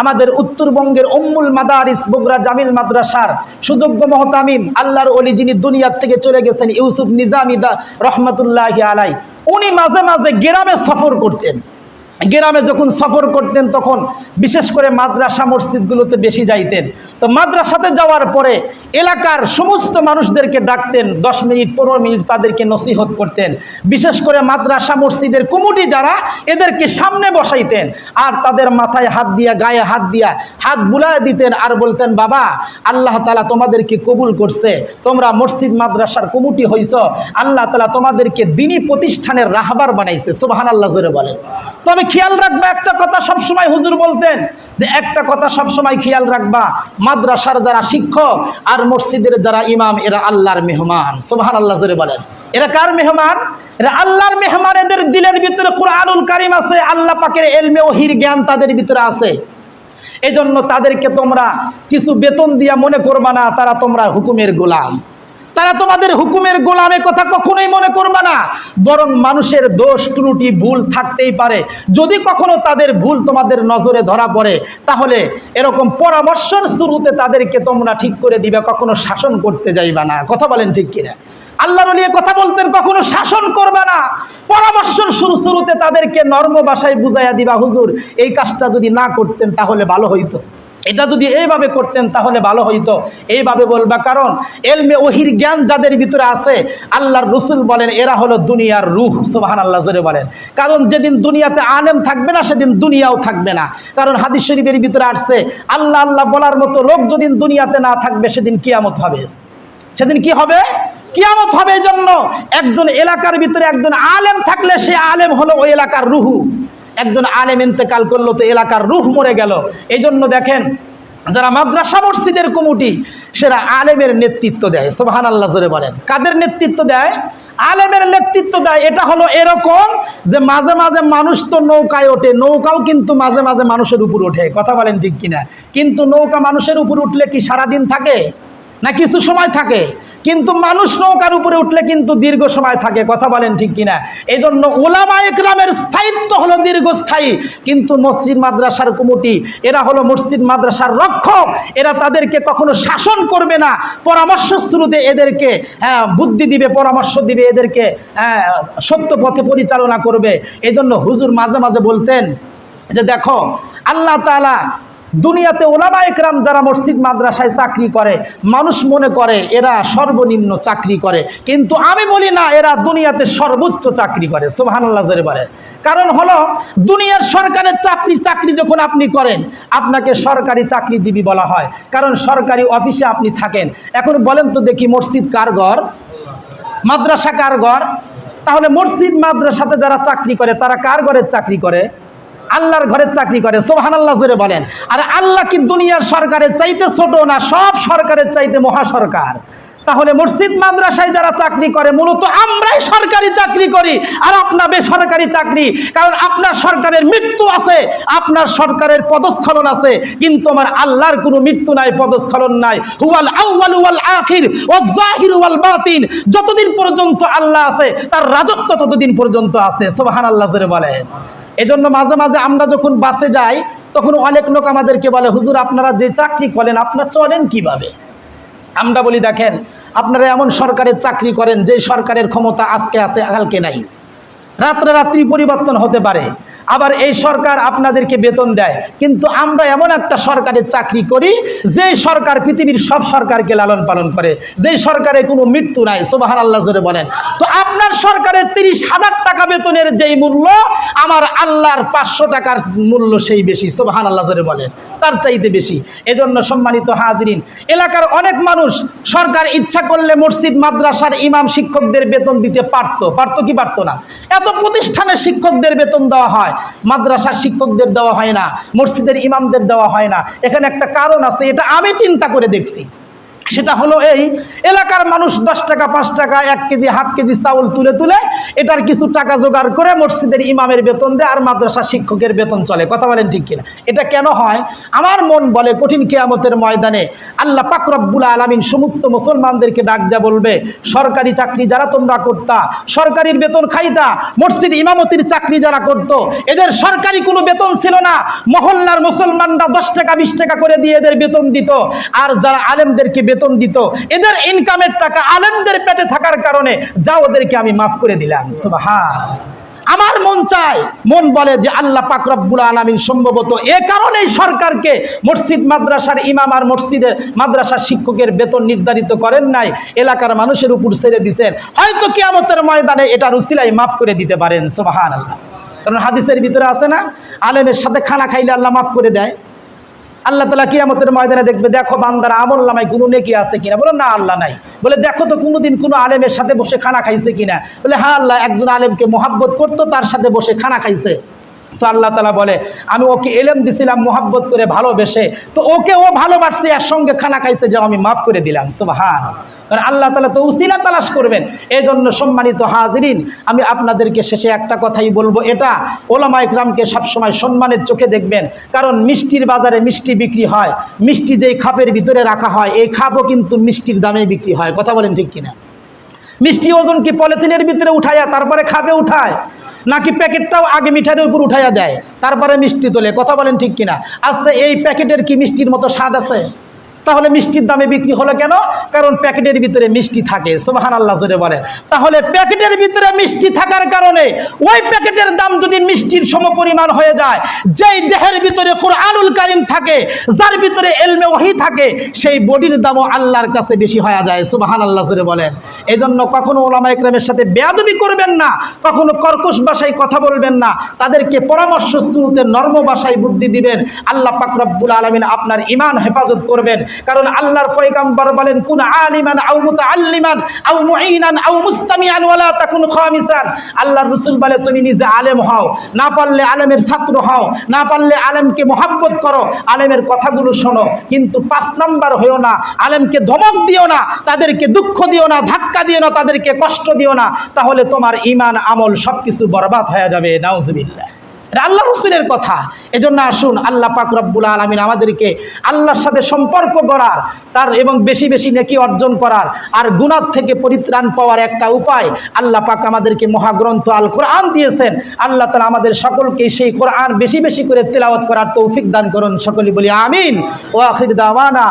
আমাদের উত্তরবঙ্গের অম্মুল মাদারিস বগরা জামিল মাদ্রাসার সুযোগ্য মহতামিম, আল্লাহর অলি যিনি দুনিয়ার থেকে চলে গেছেন, ইউসুফ নিজামিদা রহমতুল্লাহ আলাই উনি মাঝে মাঝে গ্রামে সফর করতেন। গ্রামে যখন সফর করতেন, তখন বিশেষ করে মাদ্রাসা মসজিদগুলোতে বেশি যাইতেন। তো মাদ্রাসাতে যাওয়ার পরে এলাকার সমস্ত মানুষদেরকে ডাকতেন, দশ মিনিট, পনেরো মিনিট তাদেরকে নসিহত করতেন। বিশেষ করে মাদ্রাসা মসজিদের কুমুটি যারা, এদেরকে সামনে বসাইতেন আর তাদের মাথায় হাত দিয়া, গায়ে হাত দিয়া হাত বুলায় দিতেন আর বলতেন, বাবা, আল্লাহ তালা তোমাদেরকে কবুল করছে। তোমরা মসজিদ, মাদ্রাসার কুমুটি হইছ। আল্লাহ তালা তোমাদেরকে দিনী প্রতিষ্ঠানের রাহবার বানাইছে। সুবাহান আল্লাহ জোরে বলেন। তবে খেয়াল রাখবা, একটা কথা সবসময় হুজুর বলতেন যে একটা কথা সবসময় খেয়াল রাখবা, মাদ্রাসার যারা শিক্ষক আর মসজিদের যারা ইমাম, এরা আল্লাহর মেহমান। সুবাহান আল্লাহ জোরে বলেন। এরা কার মেহমান? এরা আল্লাহর মেহমান, এদের দিলের ভিতরে কোরআনুল কারিম আছে, আল্লাহ পাকের এলমে ওহির জ্ঞান তাদের ভিতরে আছে। এজন্য তাদেরকে তোমরা কিছু বেতন দিয়া মনে করবা না, তারা তোমরা হুকুমের গোলাম। তারা তোমাদের হুকুমের গোলামে কথা কখনোই মনে করবে না। বরং মানুষের দোষ, ত্রুটি, ভুল থাকতেই পারে। যদি কখনো তাদের ভুল তোমাদের নজরে ধরা পড়ে, তাহলে এরকম পরামর্শের শুরুতে তাদেরকে তোমরা ঠিক করে দিবে, কখনো শাসন করতে যাইবা না। কথা বলেন ঠিক কিনা? আল্লাহর নিয়ে কথা বলতেন, কখনো শাসন করবে না। পরামর্শের শুরু শুরুতে তাদেরকে নর্ম ভাষায় বুঝাইয়া দিবা, হুজুর, এই কাজটা যদি না করতেন তাহলে ভালো হইতো। এটা যদি এইভাবে করতেন তাহলে ভালো হইতো। এইভাবে বলবা, কারণ এলমে ওহির জ্ঞান যাদের ভিতরে আছে, আল্লাহর রসুল বলেন, এরা হলো দুনিয়ার রুহ সুবাহান আল্লাহ জোরে বলেন। কারণ যেদিন দুনিয়াতে আলেম থাকবে না, সেদিন দুনিয়াও থাকবে না। কারণ হাদিস শরীফের ভিতরে আসছে, আল্লাহ আল্লাহ বলার মতো লোক যেদিন দুনিয়াতে না থাকবে, সেদিন কিয়ামত হবে। সেদিন কি হবে? কিয়ামত হবে। এই জন্য একজন এলাকার ভিতরে একজন আলেম থাকলে সে আলেম হলো ওই এলাকার রুহু। একজন আলেম ইন্তেকাল করল তো এলাকার রুহ মরে গেল। এই জন্য দেখেন, যারা মাদ্রাসা মসজিদের কমিটি, সেরা আলেমের নেতৃত্ব দেয়। সোহান আল্লাহ জোরে বলেন। কাদের নেতৃত্ব দেয়? আলেমের নেতৃত্ব দেয়। এটা হলো এরকম যে মাঝে মাঝে মানুষ তো নৌকায় ওঠে। নৌকাও কিন্তু মাঝে মাঝে মানুষের উপর ওঠে। কথা বলেন ঠিক কিনা? কিন্তু নৌকা মানুষের উপর উঠলে কি সারাদিন থাকে? না কিছু সময় থাকে কিন্তু মানুষ নৌকার উপরে উঠলে কিন্তু দীর্ঘ সময় থাকে কথা বলেন ঠিক কিনা? এই জন্য ওলামা একরামের স্থায়িত্ব হলো দীর্ঘস্থায়ী। কিন্তু মসজিদ মাদ্রাসার কুমুটি এরা হলো মসজিদ মাদ্রাসার রক্ষক। এরা তাদেরকে কখনো শাসন করবে না পরামর্শ শুরুতে এদেরকে হ্যাঁ, বুদ্ধি দিবে পরামর্শ দিবে এদেরকে হ্যাঁ, সত্য পথে পরিচালনা করবে। এই জন্য হুজুর মাঝে মাঝে বলতেন যে দেখো আল্লাহ তাআলা দুনিয়াতে ওলামা একরাম যারা মসজিদ, মাদ্রাসায় চাকরি করে, মানুষ মনে করে এরা সর্বনিম্ন চাকরি করে। কিন্তু আমি বলি না, এরা দুনিয়াতে সর্বোচ্চ চাকরি করে সোহানাল্লাহ বলে কারণ হলো, দুনিয়ার সরকারের চাকরি চাকরি যখন আপনি করেন, আপনাকে সরকারি চাকরিজীবী বলা হয়। কারণ সরকারি অফিসে আপনি থাকেন। এখন বলেন তো দেখি মসজিদ কার ঘর? মাদ্রাসা কার ঘর? তাহলে মসজিদ, মাদ্রাসাতে যারা চাকরি করে, তারা কার ঘরের চাকরি করে? আল্লাহর ঘরের চাকরি করে সোহান আল্লাহ জোরে বলেন। আর আল্লাহ কি দুনিয়ার সরকারের চাইতে ছোট না সব সরকারের চাইতে মহা সরকার তাহলে মসজিদ, মাদ্রাসায় যারা চাকরি করে, মূলত আমরাই সরকারি চাকরি করি আর আপনার বেসরকারি চাকরি। কারণ আপনার সরকারের মৃত্যু আছে, আপনার সরকারের পদস্খলন আছে, কিন্তু আমার আল্লাহর কোনো মৃত্যু নাই, পদস্খলন নাই। হুয়াল আউয়াল ওয়াল আখির ওয়াল জাহির ওয়াল বাতিন। যতদিন পর্যন্ত আল্লাহ আছে, তার রাজত্ব ততদিন পর্যন্ত আছে, সুবহানাল্লাহ জোরে বলেন। এজন্য মাঝে মাঝে আমরা যখন বাসে যাই, তখন অনেক লোক আমাদেরকে বলে, হুজুর, আপনারা যে চাকরি করেন, আপনার চলেন কীভাবে? আমরা বলি, দেখেন, আপনারা এমন সরকারের চাকরি করেন, যে সরকারের ক্ষমতা আজকে আছে, কালকে নাই। রাত্রে রাত্রি পরিবর্তন হতে পারে। আবার এই সরকার আপনাদেরকে বেতন দেয়। কিন্তু আমরা এমন একটা সরকারের চাকরি করি যে সরকার পৃথিবীর সব সরকারকে লালন পালন করে। যে সরকারে কোনো মৃত্যু নাই সোবাহার আল্লাহ জোরে বলেন। তো আপনার সরকারের তিরিশ হাজার টাকা বেতনের যেই মূল্য, আমার আল্লাহর পাঁচশো টাকার মূল্য সেই বেশি সোবাহান আল্লাহ জোরে বলেন। তার চাইতে বেশি। এজন্য সম্মানিত হাজরিন, এলাকার অনেক মানুষ সরকার ইচ্ছা করলে মসজিদ, মাদ্রাসার ইমাম শিক্ষকদের বেতন দিতে পারতো। পারতো কি পারতো না? এত প্রতিষ্ঠানে শিক্ষকদের বেতন দেওয়া হয়। মাদ্রাসার শিক্ষকদের দেওয়া হয় না, মসজিদের ইমামদের দেওয়া হয় না। এখানে একটা কারণ আছে, এটা আমি চিন্তা করে দেখছি। সেটা হলো এই এলাকার মানুষ দশ টাকা, পাঁচ টাকা, এক কেজি, হাফ কেজি চাউল তুলে তুলে এটার কিছু টাকা জোগাড় করে মসজিদের ইমামের বেতন দেয় আর মাদ্রাসা শিক্ষকের বেতন চলে। কথা বলেন ঠিক কিনা? এটা কেন হয়? আমার মন বলে কঠিন কেয়ামতের ময়দানে আল্লাহ পাকরব্বুল আলমিন সমস্ত মুসলমানদেরকে ডাক দেয়া বলবে, সরকারি চাকরি যারা তোমরা করতা, সরকারির বেতন খাইতা, মসজিদ ইমামতির চাকরি যারা করতো, এদের সরকারি কোনো বেতন ছিল না। মহল্লার মুসলমানরা দশ টাকা, বিশ টাকা করে দিয়ে এদের বেতন দিত। আর যারা আলেমদেরকে বেতন দিত। এদের ইনকামের টাকা আলেমদের পেটে থাকার কারণে যা ওদেরকে আমি মাফ করে দিলাম। সুবাহান আমার মন চায়, মন বলে যে আল্লাহ পাক রব্বুল আলামিন সম্ভবত এ কারণেই সরকারকে মসজিদ, মাদ্রাসার ইমাম আর মসজিদের মাদ্রাসার শিক্ষকের বেতন নির্ধারিত করেন নাই। এলাকার মানুষের উপর ছেড়ে দিছেন। হয়তো কিয়ামতের ময়দানে এটা উসিলাই মাফ করে দিতে পারেন। সুবহান আল্লাহ কারণ হাদিসের ভিতরে আছে না, আলেমের সাথে খানা খাইলে আল্লাহ মাফ করে দেয়। আল্লাহ তালা কিয়ামতের ময়দানে দেখবে, দেখো বান্দার আমল নামায় কোনো নেকি আছে কিনা? বলে, না, আল্লাহ নাই। বলে, দেখো তো কোনোদিন কোনো আলেমের সাথে বসে খানা খাইছে কিনা? বলে হ্যাঁ আল্লাহ, একজন আলেমকে মোহাব্বত করতো, তার সাথে বসে খানা খাইছে। তো আল্লাহ তালা বলে, আমি ওকে এলেম দিছিলাম, মোহাব্বত করে ভালোবেসে, তো ওকে ও ভালোবাসছে, একসঙ্গে খানা খাইছে যে আমি মাফ করে দিলাম। সুবাহান কারণ আল্লাহ তালা তো উসিলা তালাশ করবেন। এই জন্য সম্মানিত হাজিরিন, আমি আপনাদেরকে শেষে একটা কথাই বলব, এটা ওলামা ইকরামকে সবসময় সম্মানের চোখে দেখবেন। কারণ মিষ্টির বাজারে মিষ্টি বিক্রি হয়, মিষ্টি যেই খাপের ভিতরে রাখা হয়, এই খাপও কিন্তু মিষ্টির দামে বিক্রি হয়। কথা বলেন ঠিক কিনা? মিষ্টি ওজন কি পলিথিনের ভিতরে উঠাইয়া তারপরে খাবে উঠায়? নাকি প্যাকেটটাও আগে মিঠাইয়ের উপর উঠাইয়া দেয়? তারপরে মিষ্টি তোলে। কথা বলেন ঠিক কিনা? আচ্ছা এই প্যাকেটের কি মিষ্টির মতো স্বাদ আছে? তাহলে মিষ্টির দামে বিক্রি হলো কেন? কারণ প্যাকেটের ভিতরে মিষ্টি থাকে সোবাহান আল্লাহ জোরে বলে তাহলে প্যাকেটের ভিতরে মিষ্টি থাকার কারণে ওই প্যাকেটের দাম যদি মিষ্টির সমপরিমাণ হয়ে যায়, যেই দেহের ভিতরে কোরআনুল কারিম থাকে, যার ভিতরে এলমে ওহি থাকে, সেই বডির দামও আল্লাহর কাছে বেশি হয়ে যায় সুবাহান আল্লাহ জোরে বলেন। এই জন্য কখনো ওলামা ইকরামের সাথে বেয়াদবি করবেন না, কখনো কর্কশ ভাষায় কথা বলবেন না, তাদেরকে পরামর্শ স্রোতে নর্ম ভাষায় বুদ্ধি দিবেন, আল্লাহ পাক রব্বুল আলমিন আপনার ইমান হেফাজত করবেন। কারণ আল্লাহর পয়গাম্বর বলেন, কোন আলিমান আও মুতাআল্লিমান, আও মুঈনান আও মুস্তামিআন ওয়ালা তাকুন খামিসান। আল্লাহর রাসূল বলে, তুমি নিজে আলেম হও, না পারলে আলেমের ছাত্র হও, না পারলে আলেমকে মোহাব্বত করো, আলেমের কথাগুলো শোনো। কিন্তু পাঁচ নাম্বার হইও না, আলেমকে ধমক দিও না, তাদেরকে দুঃখ দিও না, ধাক্কা দিও না, তাদেরকে কষ্ট দিও না। তাহলে তোমার ইমান আমল সবকিছু বরবাদ হয়ে যাবে, নাউজুবিল্লাহ। আল্লাহ রসুলের কথা। এজন্য আসুন আল্লাহ পাক রব্বুল আলমিন আমাদেরকে আল্লাহর সাথে সম্পর্ক করার তার এবং বেশি বেশি নেকি অর্জন করার আর গুণার থেকে পরিত্রাণ পাওয়ার একটা উপায় আল্লাহ পাক আমাদেরকে মহাগ্রন্থ আল কোরআন দিয়েছেন। আল্লাহ তালা আমাদের সকলকে সেই কোরআন বেশি বেশি করে তেলাওয়াত করার তৌফিক দান করুন। সকলে বলি আমিন। ও আখির দাওয়ানা